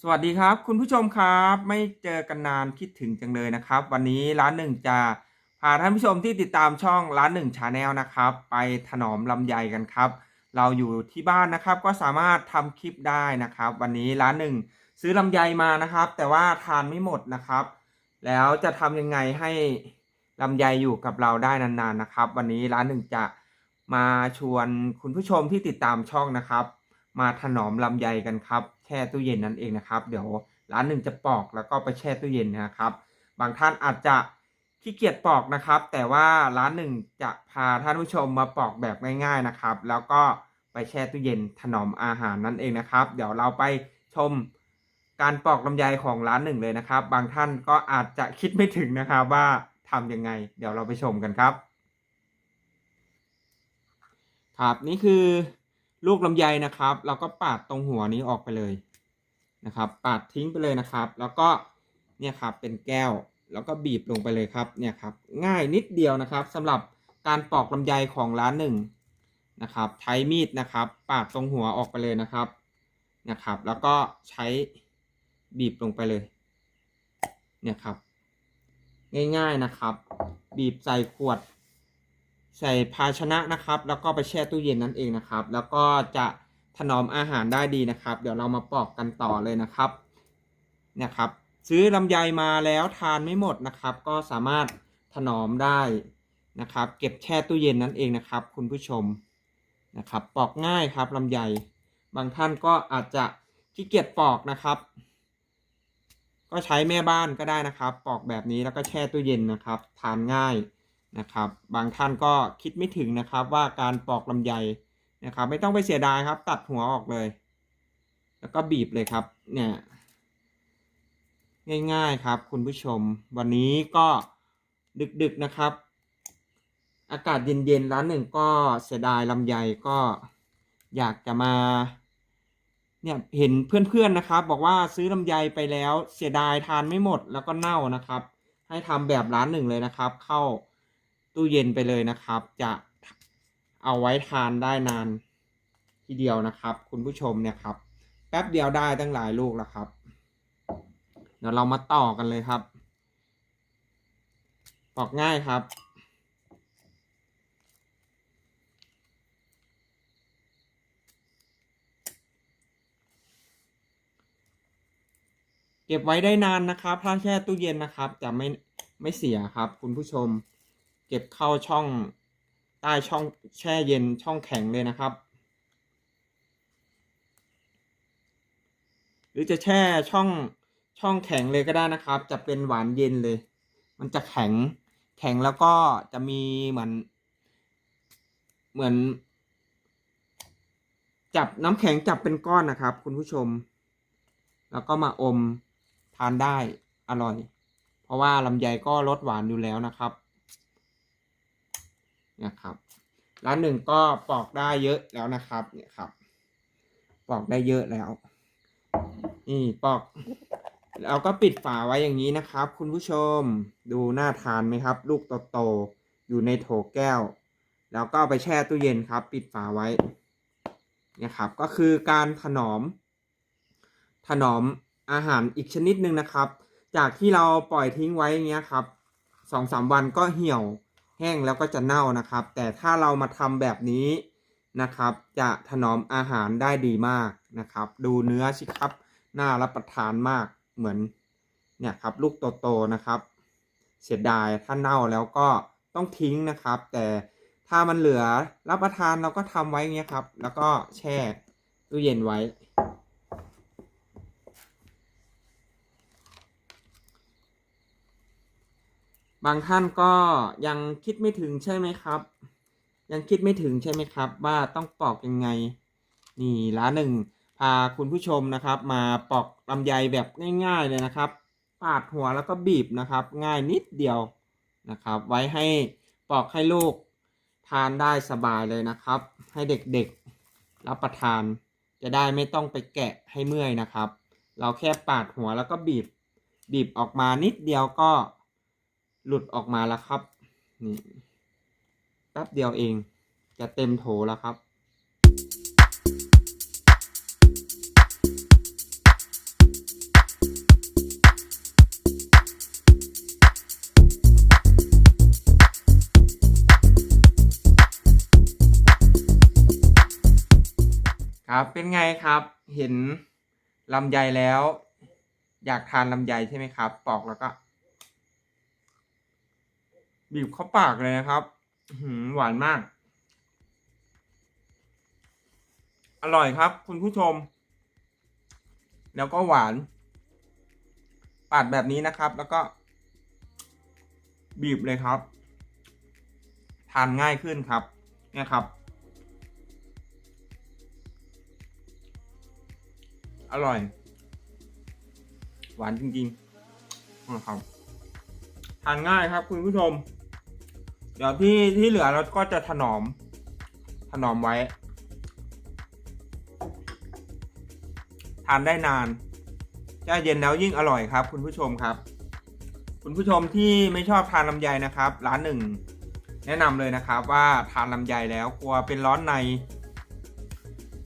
สวัสดีครับ คุณผู้ชมครับ ไม่เจอกันนานคิดถึงจังเลยนะครับ วันนี้ร้านหนึ่งจะพาท่านผู้ชมที่ติดตามช่องร้านหนึ่งชาแนลนะครับ ไปถนอมลำไยกันครับ เราอยู่ที่บ้านนะครับก็สามารถทำคลิปได้นะครับ วันนี้ร้านหนึ่งซื้อลำไยมานะครับ แต่ว่าทานไม่หมดนะครับ แล้วจะทำยังไงให้ลำไยอยู่กับเราได้นานๆนะครับ วันนี้ร้านหนึ่งจะมาชวนคุณผู้ชมที่ติดตามช่องนะครับ มาถนอมลำไยกันครับแช่ตู้เย็นนั่นเองนะครับ เดี๋ยวร้านหนึ่งจะปอกแล้วก็ไปแช่ตู้เย็นนะครับ บางท่านอาจจะขี้เกียจปอกนะครับ แต่ว่าร้านหนึ่งจะพาท่านผู้ชมมาปอกแบบง่าย ๆนะครับ แล้วก็ไปแช่ตู้เย็นถนอมอาหารนั่นเองนะครับ เดี๋ยวเราไปชมการปอกลำไยของร้านหนึ่งเลยนะครับ บางท่านก็อาจจะคิดไม่ถึงนะครับว่าทำยังไง เดี๋ยวเราไปชมกันครับครับนี่คือ ลูกลำไยนะครับ เราก็ปาดตรงหัวนี้ออกไปเลยนะครับ ปาดทิ้งไปเลยนะครับ แล้วก็เนี่ยครับเป็นแก้วแล้วก็บีบลงไปเลยครับเนี่ยครับง่ายนิดเดียวนะครับสำหรับการปอกลำไยของร้านหนึ่งนะครับใช้มีดนะครับปาดตรงหัวออกไปเลยนะครับนะครับ แล้วก็ใช้บีบลงไปเลยเนี่ยครับ ง่ายๆนะครับ บีบใส่ขวด ใส่ภาชนะนะครับ แล้วก็ไปแช่ตู้เย็นนั่นเองนะครับ แล้วก็จะถนอมอาหารได้ดีนะครับ เดี๋ยวเรามาปอกกันต่อเลยนะครับนี่ยครับ ซื้อลำไยมาแล้วทานไม่หมดนะครับ ก็สามารถถนอมได้นะครับ เก็บแช่ตู้เย็นนั่นเองนะครับ คุณผู้ชมนะครับ ปอกง่ายครับลำไย บางท่านก็อาจจะขี้เกียจปอกนะครับ ก็ใช้แม่บ้านก็ได้นะครับ ปอกแบบนี้แล้วก็แช่ตู้เย็นนะครับ ทานง่าย นะครับ บางท่านก็คิดไม่ถึงนะครับว่าการปอกลำไยนะครับ ไม่ต้องไปเสียดายครับ ตัดหัวออกเลย แล้วก็บีบเลยครับ เนี่ยง่าย ๆ ครับ คุณผู้ชม วันนี้ก็ดึกๆนะครับ อากาศเย็นๆร้านหนึ่งก็เสียดายลำไยก็อยากจะมา เนี่ยเห็นเพื่อนๆนะครับ บอกว่าซื้อลำไยไปแล้วเสียดายทานไม่หมดแล้วก็เน่านะครับ ให้ทำแบบร้านหนึ่งเลยนะครับ เข้า ตู้เย็นไปเลยนะครับ จะเอาไว้ทานได้นานทีเดียวนะครับ คุณผู้ชมเนี่ยครับ แป๊บเดียวได้ตั้งหลายลูกแล้วครับ เดี๋ยวเรามาต่อกันเลยครับปอกง่ายครับเก็บไว้ได้นานนะครับ ถ้าแช่ตู้เย็นนะครับ จะไม่ไม่เสียครับ คุณผู้ชม เก็บเข้าช่องใต้ช่องแช่เย็นช่องแข็งเลยนะครับ หรือจะแช่ช่องช่องแข็งเลยก็ได้นะครับ จะเป็นหวานเย็นเลย มันจะแข็งแข็งแล้วก็จะมีเหมือน เหมือน จับน้ำแข็งจับเป็นก้อนนะครับ คุณผู้ชม แล้วก็มาอมทานได้อร่อย เพราะว่าลำไยก็รสหวานอยู่แล้วนะครับ นี่ยครับร้านหนึ่งก็ปอกได้เยอะแล้วนะครับเนี่ยครับ ปอกได้เยอะแล้ว นี่ปอกเราก็ปิดฝาไว้อย่างนี้นะครับ คุณผู้ชมดูน่าทานไหมครับ ลูกโตๆอยู่ในโถแก้ว แล้วก็ไปแช่ตู้เย็นครับ ปิดฝาไว้เนี่ยครับ ก็คือการถนอม ถนอมอาหารอีกชนิดหนึ่งนะครับ จากที่เราปล่อยทิ้งไว้เงี้ยครับสองสามวันก็เหี่ยว แห้งแล้วก็จะเน่านะครับ แต่ถ้าเรามาทำแบบนี้นะครับ จะถนอมอาหารได้ดีมากนะครับ ดูเนื้อสิครับน่ารับประทานมากเหมือนเนี่ยครับลูกโตๆนะครับ เสียดายถ้าเน่าแล้วก็ต้องทิ้งนะครับ แต่ถ้ามันเหลือรับประทานเราก็ทำไว้เงี้ยครับ แล้วก็แช่ตู้เย็นไว้ บางท่านก็ยังคิดไม่ถึงใช่ไหมครับ ยังคิดไม่ถึงใช่ไหมครับ ว่าต้องปอกยังไง นี่ร้านหนึ่งพาคุณผู้ชมนะครับ มาปอกลำไยแบบง่าย ๆเลยนะครับ ปาดหัวแล้วก็บีบนะครับ ง่ายนิดเดียวนะครับ ไว้ให้ปอกให้ลูกทานได้สบายเลยนะครับ ให้เด็กๆรับประทาน จะได้ไม่ต้องไปแกะให้เมื่อยนะครับ เราแค่ปาดหัวแล้วก็บีบ บีบออกมานิดเดียวก็ หลุดออกมาแล้วครับ นี่แป๊บเดียวเอง จะเต็มโถแล้วครับครับเป็นไงครับเห็นลำไยแล้ว อยากทานลำไยใช่ไหมครับ ปอกแล้วก็ บีบเข้าปากเลยนะครับหืหวานมาก อร่อยครับ คุณผู้ชม แล้วก็หวาน ปาดแบบนี้นะครับ แล้วก็ บีบเลยครับ ทานง่ายขึ้นครับ เนี่ยครับ อร่อย หวานจริงๆนะครับทานง่ายครับคุณผู้ชม เดี๋ยวที่ที่เหลือเราก็จะถนอม ถนอมไว้ ทานได้นานแช่เย็นแล้วยิ่งอร่อยครับ คุณผู้ชมครับ คุณผู้ชมที่ไม่ชอบทานลำไยนะครับ ร้านหนึ่งแนะนำเลยนะครับว่าทานลำไยแล้วกลัวเป็นร้อนใน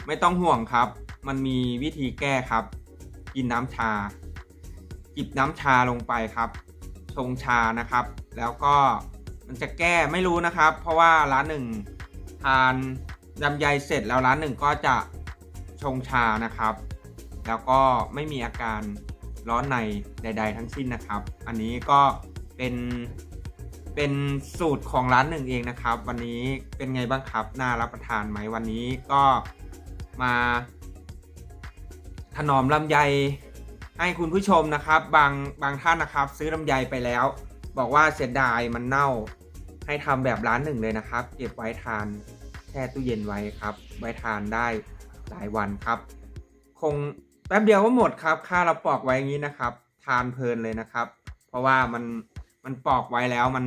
ไม่ต้องห่วงครับ มันมีวิธีแก้ครับ กินน้ำชา จิบน้ำชาลงไปครับ ชงชานะครับ แล้วก็ มันจะแก้ไม่รู้นะครับ เพราะว่าร้านหนึ่งทานลำไยเสร็จแล้วร้านหนึ่งก็จะชงชานะครับ แล้วก็ไม่มีอาการร้อนในใด ๆ ทั้งสิ้นนะครับ อันนี้ก็เป็นเป็นสูตรของร้านหนึ่งเองนะครับ วันนี้เป็นไงบ้างครับ น่ารับประทานไหมวันนี้ก็มาถนอมลำไยให้คุณผู้ชมนะครับ บางบางท่านนะครับ ซื้อลำไยไปแล้ว บอกว่าเสียดายมันเน่า ให้ทำแบบร้านหนึ่งเลยนะครับ เก็บไว้ทานแช่ตู้เย็นไว้ครับ ไว้ทานได้หลายวันครับ คงแป๊บเดียวก็หมดครับ ค่าเราปอกไว้อย่างนี้นะครับ ทานเพลินเลยนะครับ เพราะว่ามันมันปอกไว้แล้วมัน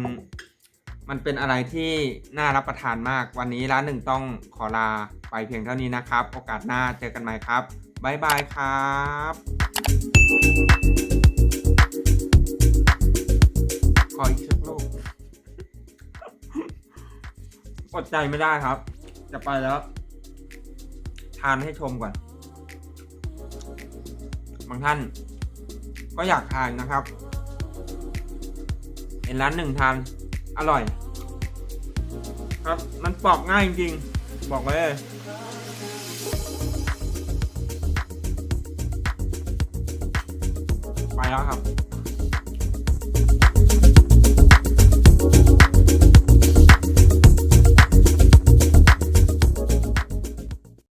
มันเป็นอะไรที่น่ารับประทานมาก วันนี้ร้านหนึ่งต้องขอลาไปเพียงเท่านี้นะครับ โอกาสหน้าเจอกันใหม่ครับบ๊ายบายครับขออีกสักลูก อดใจไม่ได้ครับ จะไปแล้ว ทานให้ชมก่อน บางท่าน ก็อยากทานนะครับเห็นร้านหนึ่งทานอร่อย ครับมันปอกง่ายจริงๆ บอกไว้เลยไปแล้วครับ